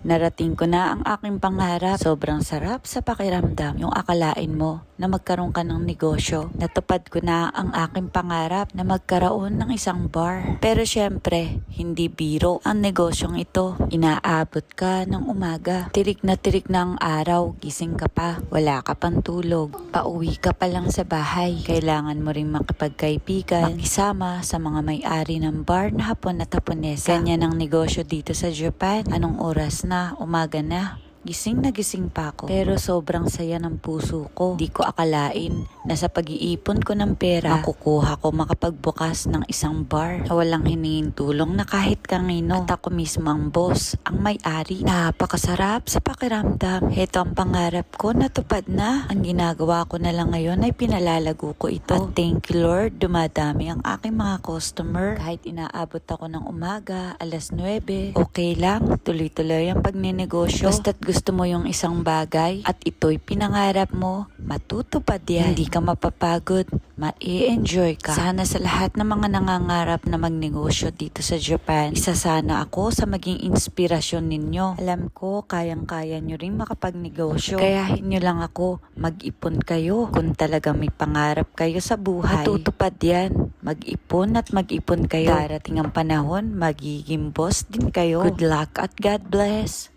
Narating ko na ang aking pangarap. Sobrang sarap sa pakiramdam yung akalain mo na magkaroon ka ng negosyo. Natupad ko na ang aking pangarap na magkaroon ng isang bar. Pero syempre, hindi biro ang negosyong ito. Inaabot ka ng umaga. Tirik na tirik na ang araw. Gising ka pa. Wala ka pang tulog. Pauwi ka pa lang sa bahay. Kailangan mo rin makipagkaibigan. Makisama sa mga may-ari ng bar na hapon at haponesa. Ganyan ang negosyo dito sa Japan. Anong oras na? Umaga na. Gising na gising pa ako. Pero sobrang saya ng puso ko. Di ko akalain na sa pag-iipon ko ng pera, makukuha ko makapagbukas ng isang bar na walang hiningin tulong na kahit kanino. At ako mismo ang boss, ang may-ari. Napakasarap sa pakiramdam. Heto ang pangarap ko, natupad na. Ang ginagawa ko na lang ngayon ay pinalalago ko ito. At thank you Lord, dumadami ang aking mga customer. Kahit inaabot ako ng umaga, alas 9, okay lang. Tuloy-tuloy ang pagnenegosyo. Basta't gusto mo yung isang bagay at ito'y pinangarap mo, matutupad yan. Hindi ka mapapagod, ma-enjoy ka. Sana sa lahat ng mga nangangarap na magnegosyo dito sa Japan, isa sana ako sa maging inspirasyon ninyo. Alam ko, kayang-kaya nyo rin makapagnegosyo. Kayahin nyo lang ako, mag-ipon kayo. Kung talaga may pangarap kayo sa buhay, matutupad yan. Mag-ipon at mag-ipon kayo. Darating ang panahon, magiging boss din kayo. Good luck at God bless.